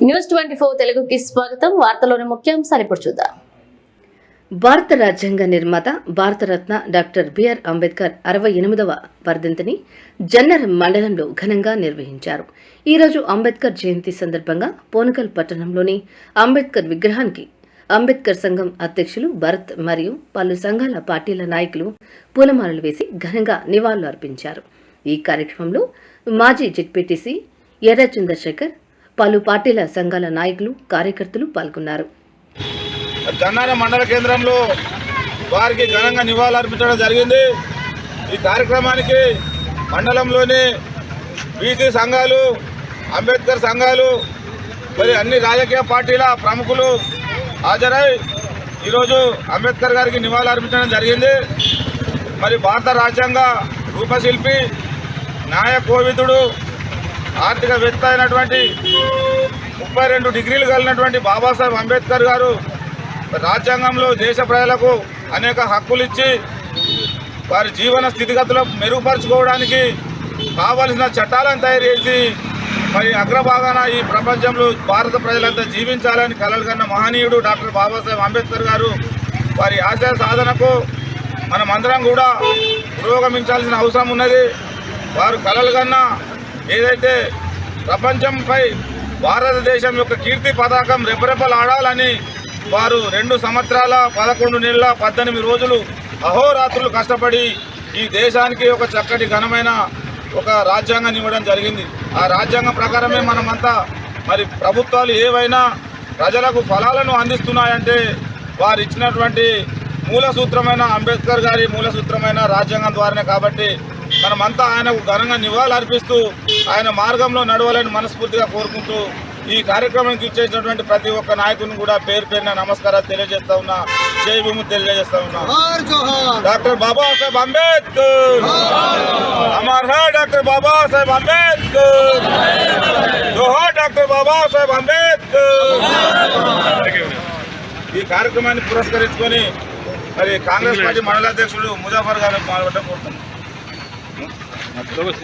News twenty four తెలుగుకి స్వాగతం. వార్తలోని ముఖ్యాంశాలు ఇప్పుడు చూద్దాం. భారత రాజ్యాంగ నిర్మాత భారతరత్న డాక్టర్ బిఆర్ అంబేద్కర్ అరవై ఎనిమిదవ వర్ధంతిని జన్నర్ మండలంలో ఘనంగా నిర్వహించారు. ఈ రోజు అంబేద్కర్ జయంతి సందర్భంగా పోనకల్ పట్టణంలోని అంబేద్కర్ విగ్రహానికి అంబేద్కర్ సంఘం అధ్యక్షులు భరత్ మరియు పలు సంఘాల పార్టీల నాయకులు పూలమాలలు వేసి ఘనంగా నివాళులు అర్పించారు ఈ కార్యక్రమంలో మాజీ జెడ్పీటీసీ ఎర్ర చంద్రశేఖర్ పలు పార్టీల సంఘాల నాయకులు కార్యకర్తలు పాల్గొన్నారు. గన్నారం మండల కేంద్రంలో వారికి ఘనంగా నివాళులర్పించడం జరిగింది. ఈ కార్యక్రమానికి మండలంలోని బీసీ సంఘాలు అంబేద్కర్ సంఘాలు మరి అన్ని రాజకీయ పార్టీల ప్రముఖులు హాజరై ఈరోజు అంబేద్కర్ గారికి నివాళులర్పించడం జరిగింది. మరి భారత రాజ్యాంగ రూపశిల్పి న్యాయ కోవిదుడు ఆర్థికవేత్త అయినటువంటి ముప్పై రెండు డిగ్రీలు కలిగినటువంటి బాబాసాహెబ్ అంబేద్కర్ గారు రాజ్యాంగంలో దేశ ప్రజలకు అనేక హక్కులు ఇచ్చి వారి జీవన స్థితిగతులు మెరుగుపరుచుకోవడానికి కావలసిన చట్టాలను తయారు చేసి మరి అగ్రభాగాన ఈ ప్రపంచంలో భారత ప్రజలంతా జీవించాలని కలలు కన్న మహనీయుడు డాక్టర్ బాబాసాహెబ్ అంబేద్కర్ గారు వారి ఆశయ సాధనకు మనమందరం కూడా పురోగమించాల్సిన అవసరం ఉన్నది. వారు కలలు కన్నా ఏదైతే ప్రపంచంపై భారతదేశం యొక్క కీర్తి పతాకం రెపరెపలాడాలని వారు రెండు సంవత్సరాల పదకొండు నెలల పద్దెనిమిది రోజులు అహోరాత్రులు కష్టపడి ఈ దేశానికి ఒక చక్కటి ఘనమైన ఒక రాజ్యాంగాన్ని ఇవ్వడం జరిగింది. ఆ రాజ్యాంగం ప్రకారమే మనమంతా మరి ప్రభుత్వాలు ఏవైనా ప్రజలకు ఫలాలను అందిస్తున్నాయంటే వారు ఇచ్చినటువంటి మూల సూత్రమైన అంబేద్కర్ గారి మూల సూత్రమైన రాజ్యాంగం ద్వారానే కాబట్టి మనమంతా ఆయనకు ఘనంగా నివాళులు అర్పిస్తూ ఆయన మార్గంలో నడవాలని మనస్ఫూర్తిగా కోరుకుంటూ ఈ కార్యక్రమానికి ఇచ్చేసినటువంటి ప్రతి ఒక్క నాయకుని కూడా పేరు పేరున నమస్కారాలు తెలియజేస్తా ఉన్నా. జై భూమి తెలియజేస్తా ఉన్నా. డాక్టర్ బాబాసాహెబ్ అంబేద్కర్. అమర్ హై డాక్టర్ బాబాసాహెబ్ అంబేద్కర్. జోహార్ డాక్టర్ బాబాసాహెబ్ అంబేద్కర్. ఈ కార్యక్రమాన్ని పురస్కరించుకొని మరి కాంగ్రెస్ పార్టీ మండలాధ్యక్షుడు ముజాఫర్ గారు పాల్గొనడం కోరుతున్నాం. До